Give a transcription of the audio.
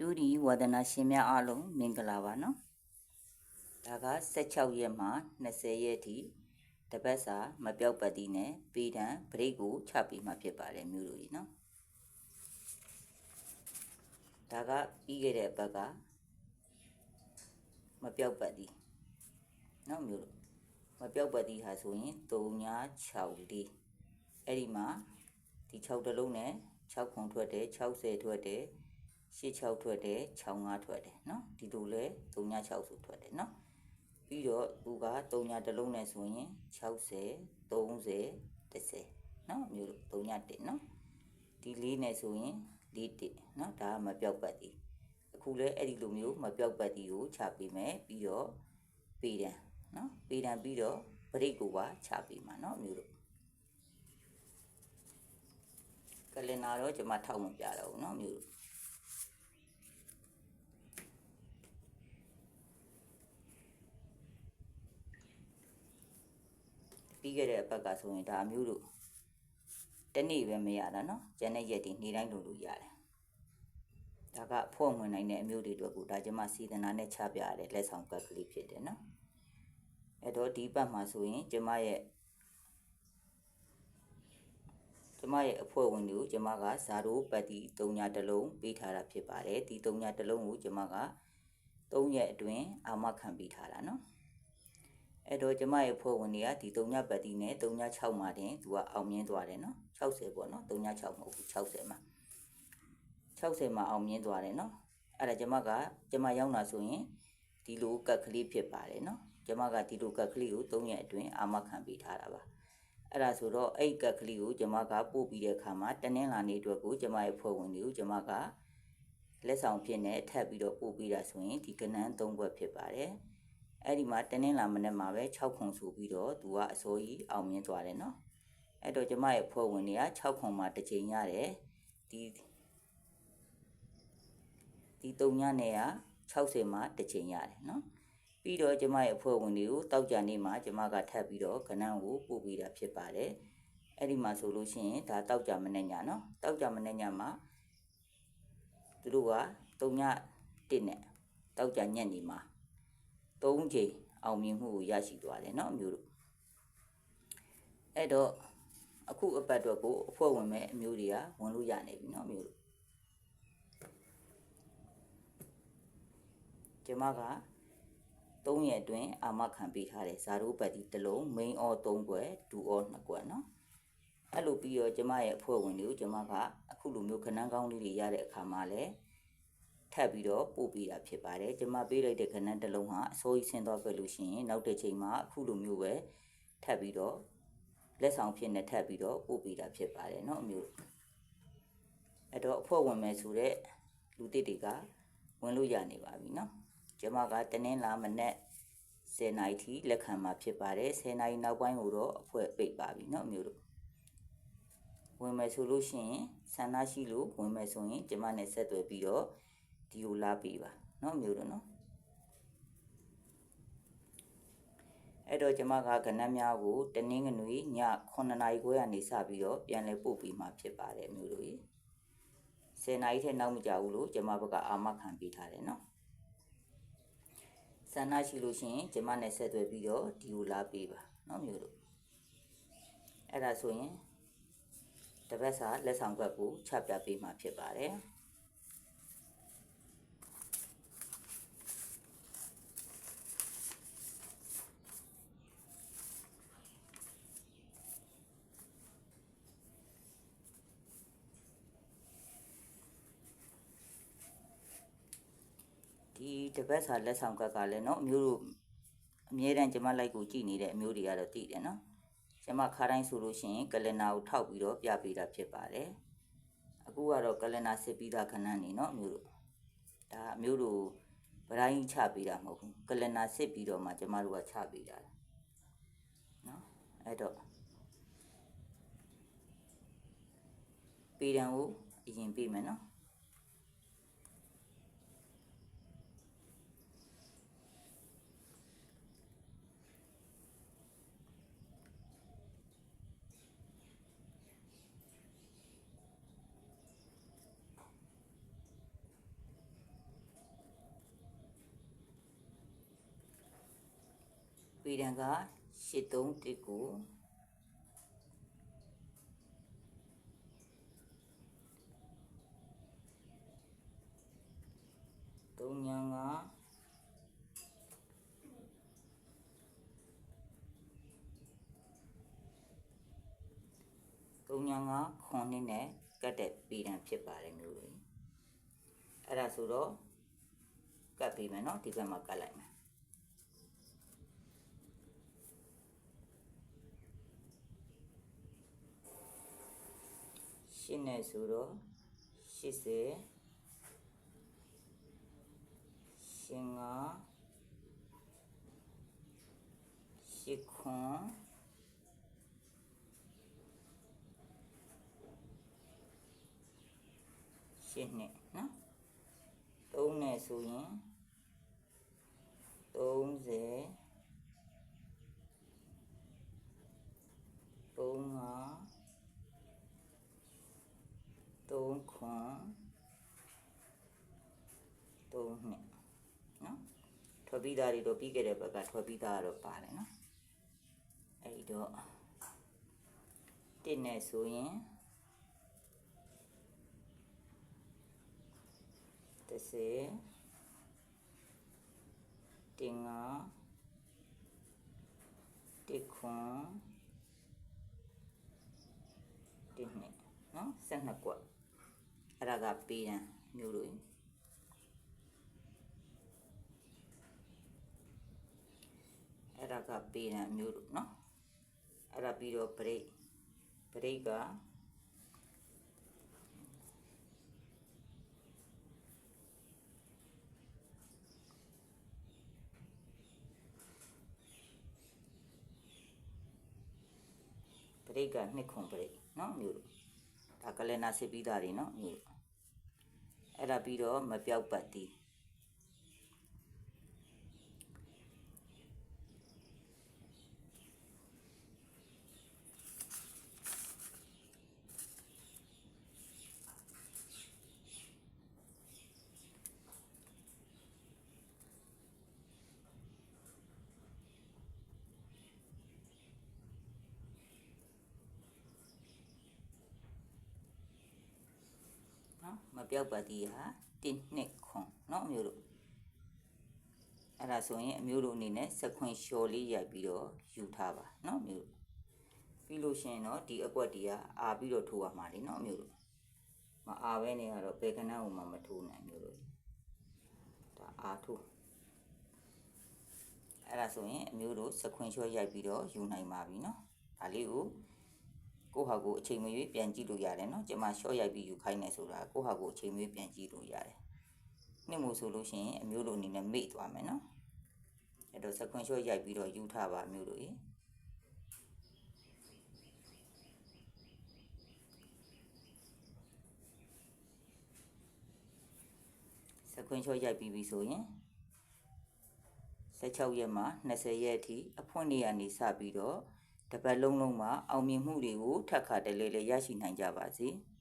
ဒူဒီဝါဒနာရှင်များအားလုံးမင်္ဂလာပါနော်ဒါက16ရက်မှ20ရက်ထိတပတ်စာမပြောက်ပတ်တီနဲ့ပေတံဘရိတ်ကိုချပြီးမှဖြစ်ပါတယ်မျိုးတို့ကြီးနော်ဒါကပြီးခဲ့တဲ့ဘက်ကမပြောက်ပတ်တီနော်မျိုးတို့မပြောက်ပတ်တီဟာဆိုရင်396လေးအဲ့ဒီမှာဒီ6တလုံးနဲ့6ခုထွက်တယ်60ထွက်တယ် 86ထွက်တယ်65ထွက်တယ်เนาะဒီလိုလဲ36ဆိုထွက်တယ်เนาะပြီးတော့သူက3တလုံးနဲ့ဆိုရင်60 30 10เนาะမျိုးလို့3 1เนาะဒီလေးနဲ့ဆိုရင်4 1เนาะဒါကမပြောက်ပတ်သည်အခုလဲအဲ့ဒီလိုမျိုးမပြောက်ပတ်သည်ကိုချပေးမယ်ပြီးတော့ပေတံเนาะပေတံပြီးတော့ပရိတ်ကိုပါချပေးမှာเนาะမျိုးလို့ကလင်နာတော့ကျွန်မထောက်မပြတော့ဘူးเนาะမျိုးလို့ ပြီးခဲ့တဲ့အပတ်ကဆိုရင်ဒါမျိုးတို့တနေ့ပဲမရတာနော်ကျန်တဲ့ရက်တွေနေ့တိုင်းလုပ်လို့ရတယ်ဒါကဖွဲ့ဝင်နိုင်တဲ့အမျိုးတွေအတွက်ကိုဒါကျမစေတနာနဲ့ချပြရတဲ့လက်ဆောင်ကပ်ကလေးဖြစ်တယ်နော်အဲ့တော့ဒီပတ်မှာဆိုရင်ကျမရဲ့ကျမရဲ့အဖွဲ့ဝင်တွေကိုကျမကဇာရိုပတ်တီ၃ညတလုံးပေးထားတာဖြစ်ပါတယ်ဒီ၃ညတလုံးကိုကျမက၃ရက်အတွင်းအာမခံပေးထားတာနော် အဲ့တော့ကျမရဲ့ဖွဲ့ဝင်တွေကဒီ3ညပတ်တီနဲ့3ည6မှာတင်သူကအောင်မြင်သွားတယ်နော်60ပေါ့နော်3ည6မဟုတ်ဘူး60မှာ60မှာအောင်မြင်သွားတယ်နော်အဲ့ဒါကျမကကျမရောက်လာဆိုရင်ဒီလိုကတ်ကလေးဖြစ်ပါတယ်နော်ကျမကဒီလိုကတ်ကလေးကို3ရက်အတွင်းအာမခံပေးထားတာပါအဲ့ဒါဆိုတော့အဲ့ကတ်ကလေးကိုကျမကပို့ပြီးတဲ့အခါမှာတနင်္လာနေ့အတွက်ကိုကျမရဲ့ဖွဲ့ဝင်တွေကိုကျမကလက်ဆောင်ဖြစ်နေထပ်ပြီးတော့ပို့ပြီးတာဆိုရင်ဒီကနန်း3ဘွက်ဖြစ်ပါတယ် အဲ့ဒီမှာတင်းင်းလာမနေ့မှာပဲ6ခုဆိုပြီးတော့သူကအစိုးရအောင်မြင်သွားတယ်နော်အဲ့တော့ကျမရဲ့ဖွဲ့ဝင်တွေက6ခုမှာတစ်ချိန်ရတယ်ဒီဒီ3ညနဲ့က60မှာတစ်ချိန်ရတယ်နော်ပြီးတော့ကျမရဲ့အဖွဲ့ဝင်တွေကိုတောက်ကြနေ့မှာကျမကထပ်ပြီးတော့ခဏန်းကိုပို့ပြီးတာဖြစ်ပါတယ်အဲ့ဒီမှာဆိုလို့ရှိရင်ဒါတောက်ကြမနေ့ညနော်တောက်ကြမနေ့ညမှာသူတို့က3ည1နဲ့တောက်ကြညက်နေမှာ ၃ချိန်အောင်မြင်မှုကိုရရှိသွားတယ်เนาะအမျိုးတို့အဲ့တော့အခုအပတ်တော့ကိုအဖွဲ့ဝင်မဲ့အမျိုးတွေကဝင်လို့ရနေပြီเนาะအမျိုးတို့ကျမက3ရက်အတွင်းအာမခံပေးထားတယ်ဇာရိုးပတ်တီတစ်လုံး main or 3ခွက်ဒူ or 2ခွက်เนาะအဲ့လိုပြီးတော့ကျမရဲ့အဖွဲ့ဝင်တွေကိုကျမကအခုလိုမျိုးခဏန်းကောင်းလေးတွေရတဲ့အခါမှာလည်း ထပ်ပြီးတော့ပို့ပေးတာဖြစ်ပါတယ်။ကျွန်မပေးလိုက်တဲ့ခဏတစ်လုံးဟာအစိုးရဆင်းသွားပဲလို့ရှိရင်နောက်တစ်ချိန်မှာအခုလိုမျိုးပဲထပ်ပြီးတော့လက်ဆောင်ဖြစ်နေထပ်ပြီးတော့ပို့ပေးတာဖြစ်ပါတယ်เนาะအမျိုး။အဲ့တော့အဖွဲ့ဝင်မယ်ဆိုတဲ့လူတစ်တွေကဝင်လို့ရနေပါပြီเนาะ။ကျွန်မကတနင်္လာမနေ့10နာရီထိလက်ခံမှာဖြစ်ပါတယ်10နာရီနောက်ပိုင်းကိုတော့အဖွဲ့ပိတ်ပါပြီเนาะအမျိုးတို့ဝင်မယ်ဆိုလို့ရှိရင်ဆန္ဒရှိလို့ဝင်မယ်ဆိုရင်ကျမနဲ့ဆက်သွယ်ပြီးတော့ ဒီကိုလာပေးပါเนาะမျိုးတို့เนาะအဲ့တော့ကျမကကဏ္ဍများကိုတနင်္ဂနွေည9နာရီခွဲကနေစပြီးတော့ပြန်လဲပို့ပြီးမှဖြစ်ပါတယ်မျိုးတို့ရေ10နာရီထက်နောက်မကြဘူးလို့ကျမဘက်ကအာမခံပေးထားတယ်เนาะဆန္ဒရှိလို့ရှိရင်ကျမနဲ့ဆက်သွယ်ပြီးတော့ဒီကိုလာပေးပါเนาะမျိုးတို့အဲ့ဒါဆိုရင်တပတ်စာလက်ဆောင်ဘက်ကိုချပြပေးမှဖြစ်ပါတယ် တပတ်စာလက်ဆောင်ကတ်ကလည်းเนาะအမျိုးတို့အမြဲတမ်းကျမလိုက်ကိုကြည်နေတဲ့အမျိုးတွေကတော့တည်တယ်เนาะကျမခါတိုင်းဆိုလို့ရှိရင်ကလင်နာကိုထောက်ပြီးတော့ပြပေးတာဖြစ်ပါတယ်အခုကတော့ကလင်နာစစ်ပြီးသားခဏနေเนาะအမျိုးတို့ဒါအမျိုးတို့ဗရိုင်းချပေးတာမဟုတ်ဘူးကလင်နာစစ်ပြီးတော့မှကျမတို့ကချပေးတာเนาะအဲ့တော့ပေတံကိုအရင်ပေးမယ်เนาะ ပေတံက831ကိုသုံးညာငါသုံးညာငါခွန်နှစ်နဲ့ကတ်တဲ့ပေတံဖြစ်ပါတယ်မျိုးတွေအဲ့ဒါဆိုတော့ကတ်ပြီးမယ်နော်ဒီဘက်မှာကတ်လိုက်မယ် ရှင်းနေဆိုတော့80ရှင်းငါရှစ်ခွန်ရှင်းနေနော်သုံးနေဆိုရင်30 3ခွန်3နှစ်နော်ထွက်ပြီးသားတွေတော့ပြီးခဲ့တဲ့ဘက်ကထွက်ပြီးသားကတော့ပါတယ်နော်အဲ့တော့1နဲ့ဆိုရင်30တင်ငါတစ်ခွန်တစ်နှစ်နော်12ကွက် အဲ့ဒါကပေးတန်းမျိုးလို့အဲ့ဒါကပေးတန်းမျိုးလို့เนาะအဲ့ဒါပြီးတော့ break break ကဘရိတ်ကနှစ်ခွန်ဘရိတ်เนาะမျိုးလို့ဒါကလည်းနာစစ်ပြီးသားတွေเนาะမျိုးလို့ အဲ့ဒါပြီးတော့မပြောက်ပတ်တီးနော် မပြောက်ပတ်တီးဟာ1နှစ်ခွန်เนาะမျိုးလို့အဲ့ဒါဆိုရင်အမျိုးတို့အနေနဲ့စခွင်လျှော်လေးရိုက်ပြီးတော့ယူထားပါเนาะမျိုးလို့ပြီးလို့ရှိရင်တော့ဒီအကွက်တီးကအာပြီးတော့ထိုးရမှာလေเนาะမျိုးလို့မအာပဲနေကတော့ဘယ်ကနန်းကိုမှမထိုးနိုင်မျိုးလို့ဒါအာထိုးအဲ့ဒါဆိုရင်အမျိုးတို့စခွင်လျှော်ရိုက်ပြီးတော့ယူနိုင်ပါပြီเนาะဒါလေးကို ကိုယ့်ဟာကိုယ်အချိန်မရွေးပြန်ကြည့်လို့ရတယ်နော်ကျမရှော့ရိုက်ပြီးယူခိုင်းနေဆိုတာကိုယ့်ဟာကိုယ်အချိန်မရွေးပြန်ကြည့်လို့ရတယ်နှစ်မို့ဆိုလို့ရှိရင်အမျိုးလိုအနေနဲ့မေ့သွားမယ်နော်အဲ့တော့စကွန်ရှော့ရိုက်ပြီးတော့ယူထားပါအမျိုးလိုရေစကွန်ရှော့ရိုက်ပြီးပြီဆိုရင်16ရက်မှ20ရက်အထိအဖွင့်နေရနေစပြီးတော့ တစ်ပတ်လုံးလုံးမှာအောင်မြင်မှုတွေကိုထပ်ခါတလဲလဲရရှိနိုင်ကြပါစေ။